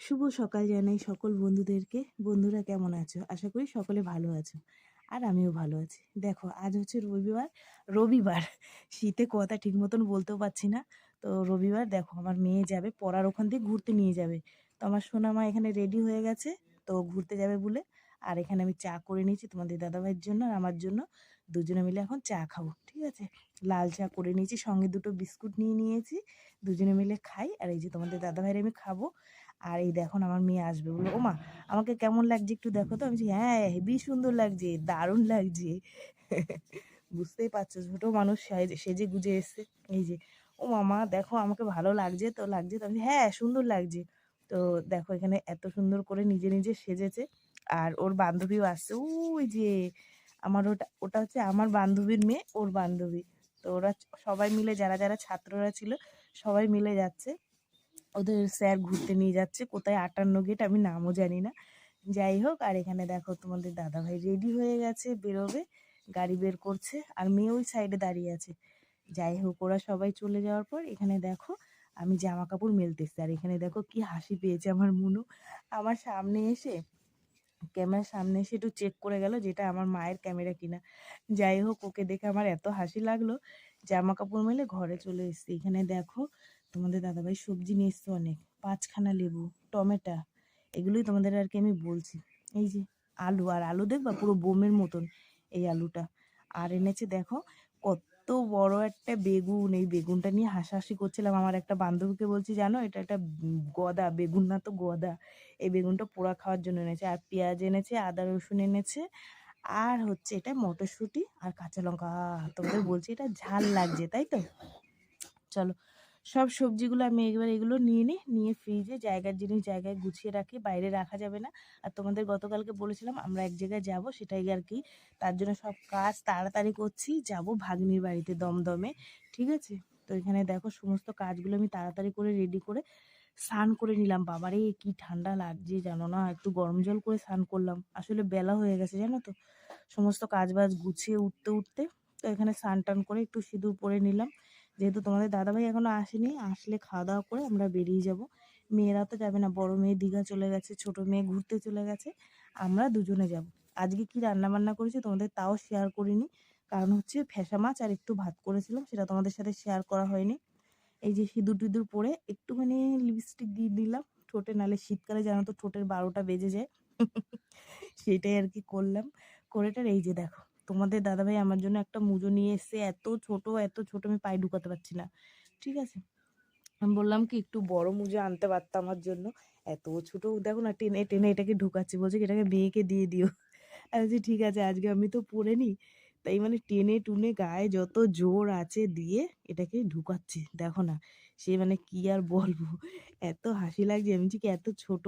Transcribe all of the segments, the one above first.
শুভ সকাল জানাই সকল বন্ধুদেরকে। বন্ধুরা কেমন আছো? আশা করি সকলে ভালো আছো আর আমিও ভালো আছি। দেখো, আজ হচ্ছে রবিবার। রবিবার? শীতে কথা ঠিক মতন বলতেও পারছি না। তো রবিবার দেখো, আমার মেয়ে যাবে, পড়ার ওখান থেকে ঘুরতে নিয়ে যাবে। তো আমার সোনা মা এখানে রেডি হয়ে গেছে, তো ঘুরতে যাবে বলে। আর এখানে আমি চা করে নিয়েছি তোমাদের দাদাভাইয়ের জন্য আর আমার জন্য। দুজনে মিলে এখন চা খাব, ঠিক আছে? লাল চা করে নিয়েছি, সঙ্গে দুটো বিস্কুট নিয়ে নিয়েছি। দুজনে মিলে খাই। আর এই যে তোমাদের দাদাভাইয়ের আমি খাব। আর এই দেখুন আমার মেয়ে আসবে। বলল, ওমা, আমাকে কেমন লাগছে একটু দেখো তো। আমি হ্যাঁ হেবি সুন্দর লাগছে, দারুণ লাগছে। বুঝতেই পারছ, ছোট মানুষ সাজে- গুজে এসছে। এই যে, ও মামা, দেখো আমাকে ভালো লাগছে তো লাগছে তো। আমি হ্যাঁ সুন্দর লাগছে। তো দেখো এখানে এত সুন্দর করে নিজে নিজে সেজেছে। আর ওর বান্ধবীও আসছে। ওই যে, আমার ওটা ওটা হচ্ছে আমার বান্ধবীর মেয়ে, ওর বান্ধবী। তো ওরা সবাই মিলে, যারা যারা ছাত্ররা ছিল, সবাই মিলে যাচ্ছে। ওদের স্যার ঘুরতে নিয়ে যাচ্ছে। কোথায় আটান্ন গেট আমি নামও জানি না। যাই হোক, আর এখানে দেখো তোমাদের দাদাভাই রেডি হয়ে গেছে, বেরোবে, গাড়ি বের করছে, আর মেয়ে ওই সাইডে দাঁড়িয়ে আছে। যাই হোক, ওরা সবাই চলে যাওয়ার পর এখানে দেখো আমি জামা কাপড় মেলতেছি। আর এখানে দেখো কি হাসি পেয়েছে আমার মুনু। আমার সামনে এসে, ক্যামেরার সামনে এসে একটু চেক করে গেল যেটা আমার মায়ের ক্যামেরা কিনা। যাই হোক, ওকে দেখে আমার এত হাসি লাগল। জামা কাপড় মেলে ঘরে চলে এসেছি। এখানে দেখো তোমাদের দাদাভাই সবজি নিয়ে এসছে অনেক। পাঁচখানা লেবু, টমেটা, এগুলোই তোমাদের আর কি আমি বলছি। এই যে আলু, আর আলু দেখবা পুরো বোমের মতন এই আলুটা। আর এনেছে দেখো, কত বড় একটা বেগুন। এই বেগুনটা নিয়ে হাসাহাসি করছিলাম। আমার একটা বান্ধবীকে বলছি, জানো, এটা একটা গদা, বেগুন না তো গদা। এই বেগুনটা পোড়া খাওয়ার জন্য এনেছে। আর পেঁয়াজ এনেছে, আদা, রসুন এনেছে। আর হচ্ছে এটা মটরশুঁটি আর কাঁচা লঙ্কা। তোমাদের বলছি, এটা ঝাল লাগছে, তাই তো? চলো সব সবজিগুলো আমি একবার এগুলো নিয়ে নিই, নিয়ে ফ্রিজে জায়গার জিনিস জায়গায় গুছিয়ে রাখি, বাইরে রাখা যাবে না। আর তোমাদের গতকালকে বলেছিলাম আমরা এক জায়গায় যাব, সেটাই আর কি। তার জন্য সব কাজ তাড়াতাড়ি করছি, যাব ভাগ্নির বাড়িতে দমদমে, ঠিক আছে? তো এখানে দেখো সমস্ত কাজগুলো আমি তাড়াতাড়ি করে রেডি করে স্নান করে নিলাম। বাবারে, কি ঠান্ডা লাগছে জানো না? একটু গরম জল করে স্নান করলাম। আসলে বেলা হয়ে গেছে জানো তো। সমস্ত কাজ বাজ গুছিয়ে উঠতে উঠতে তো এখানে স্নান টান করে একটু সিঁদুর পরে নিলাম। যেহেতু তোমাদের দাদাভাই এখনও আসেনি, আসলে খাওয়া দাওয়া করে আমরা বেরিয়ে যাব। মেয়েরা তো যাবে না, বড় মেয়ে দীঘা চলে গেছে, ছোট মেয়ে ঘুরতে চলে গেছে, আমরা দুজনে যাব। আজকে কি রান্না বান্না করেছি তোমাদের তাও শেয়ার করিনি, কারণ হচ্ছে ফ্যাসা মাছ আর একটু ভাত করেছিলাম, সেটা তোমাদের সাথে শেয়ার করা হয়নি। এই যে সিঁদুর টিঁদুর পরে একটুখানি লিপস্টিক দিয়ে দিলাম, ঠোঁটে নালে শীতকালে জানো তো ঠোঁটের বারোটা বেজে যায়। সেটাই আর কি করলাম করেটার এই যে দেখো। তোমাদের দাদাভাই আমার জন্য একটা মুজো নিয়ে এসছে, এত ছোট এত ছোট আমি পায়ে ঢুকাতে পারছি না। ঠিক আছে? আমি বললাম কি, একটু বড় মুজো আনতে পারতাম আমার জন্য। এত ছোট, দেখো না, টেনে টেনে এটাকে ঢুকাচ্ছি, বলছে এটাকে মেয়েকে দিয়ে দিও। আমি বলছি, ঠিক আছে, আজকে আমি তো পরে নি। তাই মানে টেনে টুনে গায়ে যত জোর আছে দিয়ে এটাকে ঢুকাচ্ছি, দেখো না। সে মানে কি আর বলব? এত হাসি লাগছে, আমি কি, এত ছোট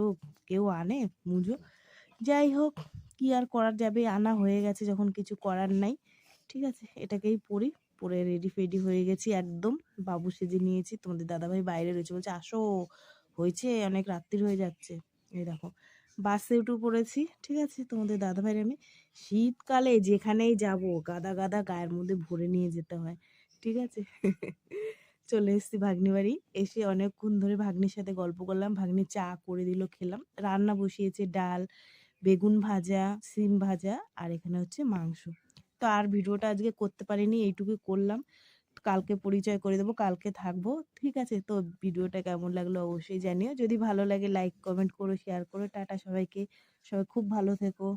কেউ আনে মুজো? যাই হোক, কি আর করার যাবে? আনা হয়ে গেছে যখন কিছু করার নাই। ঠিক আছে, এটাকেই পরি। পরে রেডি ফেডি হয়ে গেছি একদম। বাবু সেজে নিয়েছি। তোমাদের দাদাভাই বাইরে রয়েছে। বলছে, আসো, হয়েছে, অনেক রাত্রির হয়ে যাচ্ছে। এই দেখো, বাসে উঠে পড়েছি। ঠিক আছে, তোমাদের দাদাভাইয়ের আমি শীতকালে যেখানেই যাব, গাদা গাদা গায়ের মধ্যে ভরে নিয়ে যেতে হয়। ঠিক আছে, চলে এসেছি ভাগ্নি বাড়ি এসে অনেকক্ষণ ধরে ভাগ্নির সাথে গল্প করলাম। ভাগ্নি চা করে দিল, খেলাম। রান্না বসিয়েছে, ডাল বেগুন ভাজা, সিম ভাজা আর এখানে হচ্ছে মাংস। তো আর ভিডিওটা আজকে করতে পারিনি, এইটুকুই করলাম। কালকে পরিচয় করে দেবো, কালকে থাকব। ঠিক আছে, তো ভিডিওটা কেমন লাগল অবশ্যই জানিও। যদি ভালো লাগে লাইক কমেন্ট করো শেয়ার করো। টাটা সবাইকে। সবাই খুব ভালো থেকো।